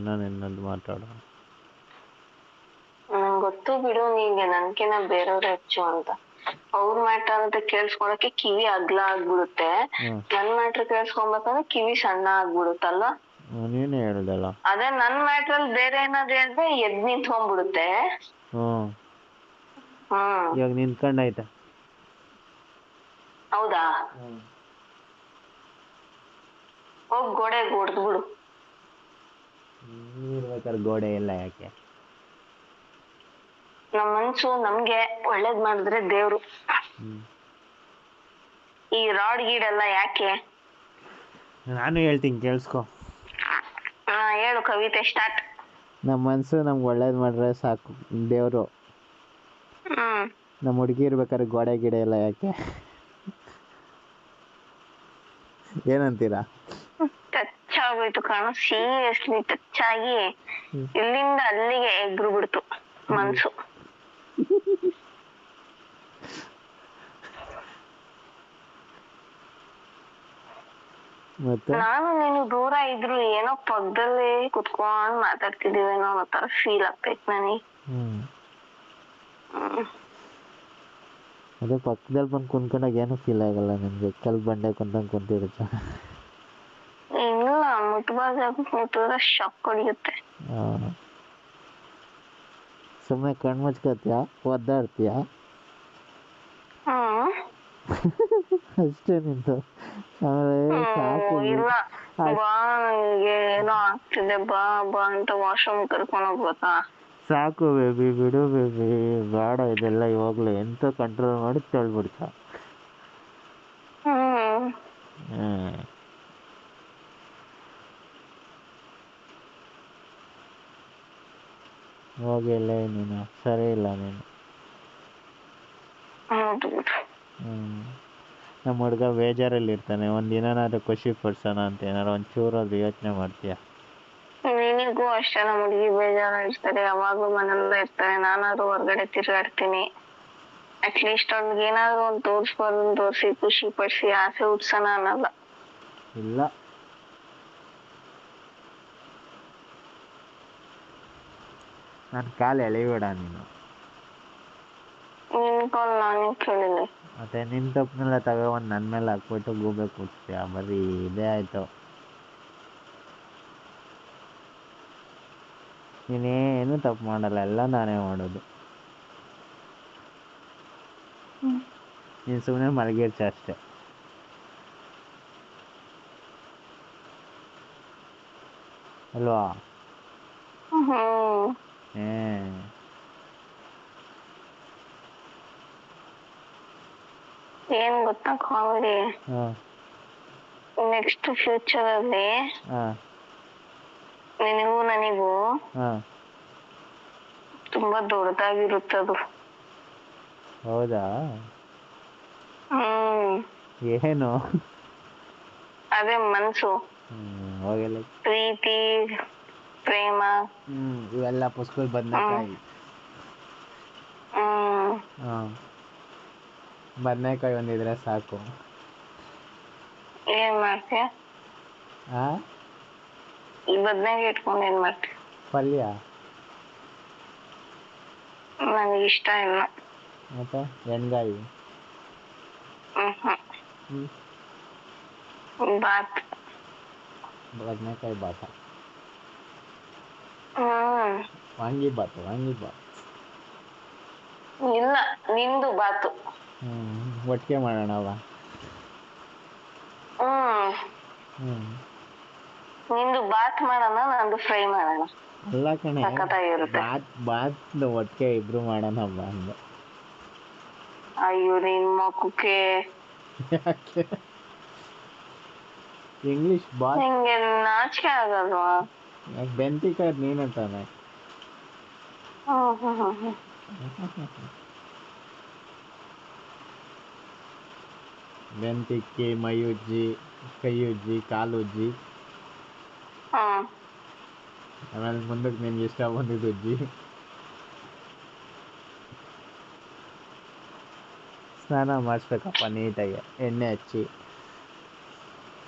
ನನ್ನ ನಿನ್ನದು ಮಾತಾಡೋ ಗೊತ್ತು ಬಿಡು ನಿಂಗೆ ನನ್ಕಿನ ಬೇರೆಯವ್ರ ಹೆಚ್ಚು ಅಂತ. ಅವ್ರ ಮ್ಯಾಟರ್ ಅಂತ ಕೇಳಿಸ್ಕೊಳಕ್ಕೆ ಕಿವಿ ಅಗ್ಲ ಆಗ್ಬಿಡುತ್ತೆ. ನನ್ ಮ್ಯಾಟರ್ ಕೇಳಿಸ್ಕೊಬೇಕಂದ್ರೆ ಕಿವಿ ಸಣ್ಣ ಆಗ್ಬಿಡುತ್ತಲ್ವಾ? ನೀನೇ ಹೇಳ್ದಲ್ಲ. ಅದೇ ನನ್ ಮ್ಯಾಟರ್ ಅಲ್ಲಿ ಬೇರೆ ಏನಾದ್ರು ಹೇಳಿದ್ರೆ ಎದ್ ನಿಂತ್ಕೊಂಡ್ಬಿಡುತ್ತೆ. ಇವಾಗ ನಿಂತ್ಕೊಂಡೈತೆ. ಹೌದಾ? ಹೋಗ್ ಗೋಡೆ ಹೊಡ್ದ್ಬಿಡು ಇರ್ಬೇಕಾದ್ರೆ ಗೋಡೆ ಇಲ್ಲ ಯಾಕೆ? ನಮ್ ಮನ್ಸು ನಮ್ಗೆ ಒಳ್ಳೇದ್ ಮಾಡಿದ್ರೆ ದೇವ್ರು. ಈ ರಾಡ್ ಗೀಡ್ ಎಲ್ಲ ಯಾಕೆ? ನಾನು ಹೇಳ್ತೀನಿ ಕೇಳಿಸ್ಕೋ. ಹಾ ಹೇಳು ಕವಿತೆ ಸ್ಟಾರ್ಟ್ ನಮ್ಮ ಮನ್ಸು ನಮ್ಗೆ ಒಳ್ಳೇದು ಮಾಡಿದ್ರೆ ಸಾಕು ದೇವ್ರು. ಹ್ಮ್. ನಮ್ಮ ಹುಡುಗಿ ಇರ್ಬೇಕಾದ್ರೆ ಗೋಡೆ ಗಿಡ ಎಲ್ಲ ಯಾಕೆ? ಏನಂತೀರಾ? ಆಗೋಯ್ತು ಕಾಣು. ಸೀರಿಯಸ್ಲಿ ಟಚ್ ಆಗಿ. ಇಲ್ಲಿಂದ ಅಲ್ಲಿಗೆ ಎಗ್ರು ಬಿಡ್ತು ಮನ್ಸು. ನಾನು ನೀನು ದೂರ ಇದ್ರು ಏನೋ ಪಕ್ಕದಲ್ಲಿ ಕುತ್ಕೊಂಡ್ ಮಾತಾಡ್ತಿದೀವೇನೋ ಅನ್ನೋ ತರ ಫೀಲ್ ಆಗ್ತೈತ್ ನನಗೆ. ಹ್ಮ್. ಅದೇ ಪಕ್ಕದಲ್ಲಿ ಬಂದು ಕುಂತ್ಕೊಂಡಾಗ ಏನು ಫೀಲ್ ಆಗಲ್ಲ ನಿಮ್ಗೆ. ಕಲ್ ಬಂಡೆ ಕುಂತಂಗ್ ಕುಂತಿರುತ್ತೆ. ಇಲ್ಲ ಮುಟ್ಬಾರ್ದು ಮುಟ್ಟಿದ್ರೆ ಶಾಕ್ ಹೊಡಿಯುತ್ತೆ. ಸುಮ್ಮನೆ ಕಣ್ ಮುಚ್ಕೋತೀಯ? ಒದ್ದಾಡ್ತೀಯ ಅಷ್ಟೇ ನಿಂತು ಆಮೇಲೆ ಸಾಕು ಇಲ್ಲ. ಬಾ ನನಗೆ ಏನೋ ಆಗ್ತಿದೆ ಬಾ ಬಾ ಅಂತ ವಾಶ್ರೂಮ್ ಕರ್ಕೊಂಡು ಹೋಗ್ಬೇಕಾ? ಸಾಕು ಬೇಬಿ ಬಿಡು ಬೇಬಿ ಬೇಡ ಇದೆಲ್ಲ ಇವಾಗಲೇ. ಎಂತ ಕಂಟ್ರೋಲ್ ಮಾಡಿ ತಳ್ಬಿಡ್ತ. ಹ್ಮ್. ಹೋಗಿಲ್ಲ ನೀನು ಸರಿ ಇಲ್ಲ ನೀನು. ಹ್ಮ್. ನಮ್ಮ ಹುಡುಗ ಬೇಜಾರಲ್ಲಿ ಇರ್ತಾನೆ ಒಂದ್ ದಿನನಾದ್ರೂ ಖುಷಿ ಪಡ್ಸೋಣ ಅಂತ ಏನಾರು ಒಂಚೂರಾದ್ರು ಯೋಚನೆ ಮಾಡ್ತೀಯ? ನಿನಗೂ ಅಷ್ಟೇ ನಮ್ಮ ಹುಡುಗಿ ಬೇಜಾರ ಇರ್ತಾರೆ ಯಾವಾಗಲೂ ಮನೆಯಲ್ಲೇ ಇರ್ತಾರೆ ನಾನಾದ್ರೂ ಹೊರಗಡೆ ತಿರುಗಾಡ್ತೀನಿ. ಅಟ್ಲೀಸ್ಟ್ ಅವ್ನಿಗೆ ಏನಾದ್ರು ಒಂದು ತೋರ್ಸ್ಬಾರ್ದು ತೋರಿಸಿ ಖುಷಿ ಪಡಿಸಿ ಆಸೆ ಹುಟ್ಸೋಣ ಅನ್ನಲ್ಲ. ಇಲ್ಲ. ನನ್ನ ಕಾಲು ಎಳಿಬೇಡ ನೀನು. ಮತ್ತೆ ನಿನ್ ತಪ್ಪನೆಲ್ಲ ತಗೊಂಡ್ ನನ್ ಮೇಲೆ ಹಾಕ್ಬಿಟ್ಟು ಗೂಬೆ ಕೂಡ್ಸ್ತೀಯ ಬರೀ ಇದೇ ಆಯ್ತು. ನೀನೇನು ತಪ್ಪು ಮಾಡಲ್ಲ ಎಲ್ಲ ನಾನೇ ಮಾಡೋದು. ನೀನ್ ಸುಮ್ಮನೆ ಮಲಗಿರ್ಚ ಅಷ್ಟೇ. ಅಲ್ವಾ? ಹ್ಮ್. ಏನ್ ಗೊತ್ತಾ ಕಾಮಿಡಿ ಹಾ. ನೆಕ್ಸ್ಟ್ ಫ್ಯೂಚರ್ ಅಲ್ಲಿ ಹಾ. ನಿನಗೂ ನನಗೂ ಹಾ. ತುಂಬಾ ದೊಡ್ಡದಾಗಿರುತ್ತದು ಹೌದಾ? ಹ್ಮ್. ಏನು? ಅದೇ ಮನ್ಸು. ಹ್ಮ್ ಹೋಗಿಲ್ಲ ಪ್ರೀತಿ. ಪ್ರೇಮ ಹ್ಮ್ ಇವೆಲ್ಲ ಪುಸ್ತಕ ಬದನೆಕಾಯಿ ಹಾಂ ಬದನೆಕಾಯಿ ಒಂದಿದ್ರೆ ಸಾಕು ಏನ್ ಮಾಡ್ತೀಯ ಆ ಈ ಬದ್ನಾಗ ಇಟ್ಕೊಂಡು ಏನ್ ಮಾಡ್ತೀಯ ಪಲ್ಯ ನನಗೆ ಇಷ್ಟ ಇಲ್ಲ ಮತ್ತೆ ಎಣ್ಗಾಯಿ ಹ್ಮ್ ಬಾತ್ ಬದನೆಕಾಯಿ ಬಾತ ಹ್ಮ್ ವಾಂಗಿ ಬಾತ್ ವಾಂಗಿ ಬಾತ್. ಇಲ್ಲ ನಿಂದು ಬಾತು. ಒಟ್ಟಿಗೆ ಮಾಡೋಣ ಹ್ಮ್. ನಿಂದು ಬಾತ್ ಮಾಡೋಣ ನಂದು ಫ್ರೈ ಮಾಡೋಣ. ಅಲ್ಲ ಕಣೆ. ಬಾತ್ ಬಾತ್ ಒಟ್ಟಿಗೆ ಇಬ್ರು ಮಾಡೋಣ ಅಮ್ಮ ಅಂದೆ. ಅಯ್ಯೋ ನಿನ್ ಮಕ್ಕಕ್ಕೆ ಇಂಗ್ಲಿಷ್ ಇಂಗ್ಲೀಷ್ ಬಾತ್. ನಿಂಗೆ ನಾಚಿಕೆ ಆಗಲ್ವಾ? ಯಾಕೆ ಬೆಂತಿಕಾಯಿ ನೀನೇ ತಾನೆ ಹ್ಮ್ ಹ್ಮ್ ಹ್ಮ್ ಹ್ಮ್ ಬೆಂತಿಕ್ಕಿ ಮೈ ಉಜ್ಜಿ ಕೈ ಉಜ್ಜಿ ಕಾಲು ಉಜ್ಜಿ ಹ್ಮ್ ಆಮೇಲೆ ಮುಂದಕ್ಕೆ ನಿನ್ಗೆ ಇಷ್ಟ ಬಂದಿದ್ದು ಉಜ್ಜಿ ಸ್ನಾನ ಮಾಡಿಸ್ಬೇಕಪ್ಪ ನೀಟಾಗಿ ಎಣ್ಣೆ ಹಚ್ಚಿ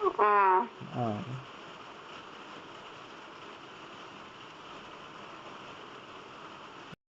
ಹ್ಮ್ ಹಾಂ